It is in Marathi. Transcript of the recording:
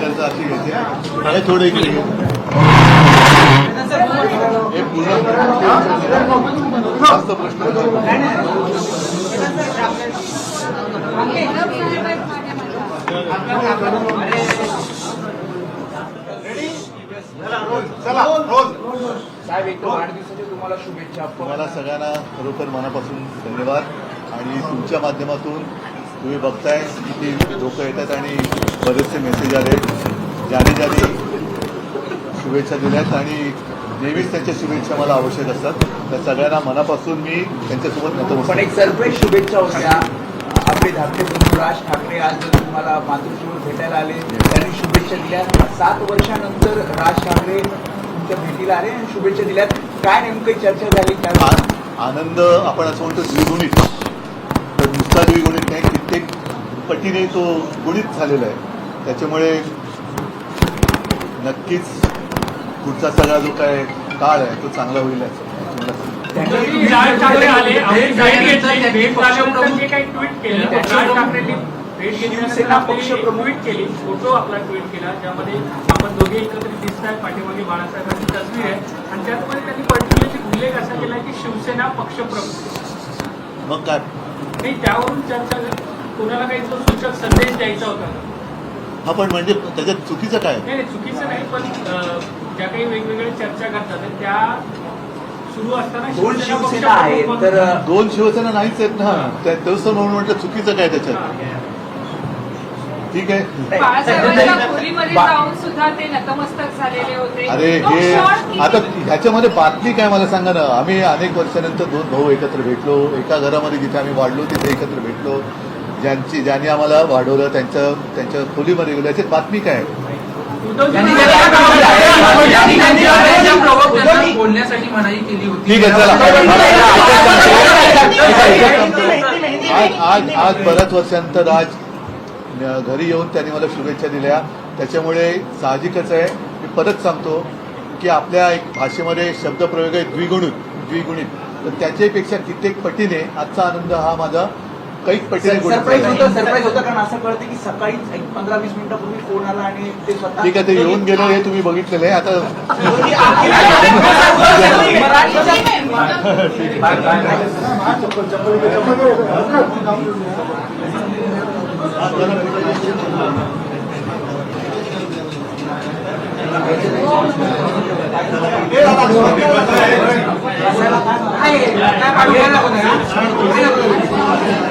करतं अशी घ्यायची काय थोडं इकडे. हे पूर्ण जास्त प्रश्न. साहेब एक वाढदिवसाच्या तुम्हाला शुभेच्छा. तुम्हाला सगळ्यांना खरोखर मनापासून धन्यवाद. आणि तुमच्या माध्यमातून तुम्ही बघताय किती लोक येतात आणि बरेचसे मेसेज आले. ज्याने ज्याने शुभेच्छा दिल्यात आणि नेहमीच त्यांच्या शुभेच्छा मला आवश्यक असतात. तर सगळ्यांना मनापासून मी त्यांच्यासोबत पण एक सरप्राईज शुभेच्छा होत्या. आपले धाकटे बंधू राज ठाकरे आज जर तुम्हाला मातृश्रीवर भेटायला आले त्यांनी शुभेच्छा दिल्या सात वर्षानंतर राज ठाकरे तुमच्या भेटीला आले आणि शुभेच्छा दिल्यात. काय नेमकी चर्चा झाली? काय आ- आनंद आपण असं म्हणतो द्विगुणित तर नुसता द्विगुणित नाही कित्येक पटीने तो गुणित झालेला आहे. त्याच्यामुळे नक्कीच पुढचा सगळा जो काय काळ आहे तो चांगला होईल केलं फोटो आपला ट्विट केला ज्यामध्ये आपण दोघे एकत्रित दिसत आहे पाठीमागे बाळासाहेबांची तस्वीर आहे. आणि त्याचमध्ये त्यांनी पर्टिक्युलरली उल्लेख असा केला की शिवसेना पक्षप्रमुख. मग काय? नाही त्यावरून चर्चा कोणाला काही तो सूचक संदेश द्यायचा होता? आपण म्हणजे त्याच्यात चुकीचं काय? नाही नाही, चुकीचं नाही पण अं, ज्या काही वेगवेगळ्या चर्चा करतात त्या सुरू असताना दोन शिवसेना आहेत तर दोन शिवसेना नाहीच आहेत ना. त्या- तसं म्हणून म्हटलं चुकीचं काय त्याच्यात? ठीक आहे. बाळासाहेबांच्या खोलीमध्ये बा- जाऊन सुद्धा ते नतमस्तक झालेले होते. अरे तो हे क्षण किती- आता ह्याच्यामध्ये बातमी काय मला सांगा ना. आम्ही अनेक वर्षानंतर दोन भाऊ एकत्र भेटलो. एका घरामध्ये जिथे आम्ही वाढलो तिथे एकत्र भेटलो. ज्यांची ज्यांनी आम्हाला वाढवलं त्यांच्या त्यांच्या खोलीमध्ये गेलो याच्यात बातमी काय उद्धवजी प्रवक्त्यांना बोलण्यासाठी मनाई केली होती ठीक आहे चला आज आज आज बऱ्याच वर्षानंतर आज घरी येऊन त्यांनी मला शुभेच्छा दिल्या त्याच्यामुळे साहजिकच आहे मी परत सांगतो की आपल्या एक भाषेमध्ये शब्दप्रयोग आहे द्विगुणित द्विगुणित तर त्याच्यापेक्षा कित्येक पटीने आजचा आनंद हा माझा काही पटेल सरप्राईज होतं सरप्राईज होतं कारण असं कळतं की सकाळी एक पंधरा वीस मिनिटापूर्वी फोन आला आणि ते स्वतः ठीक आहे ते येऊन गेलं हे तुम्ही बघितलेलं आहे. आता काय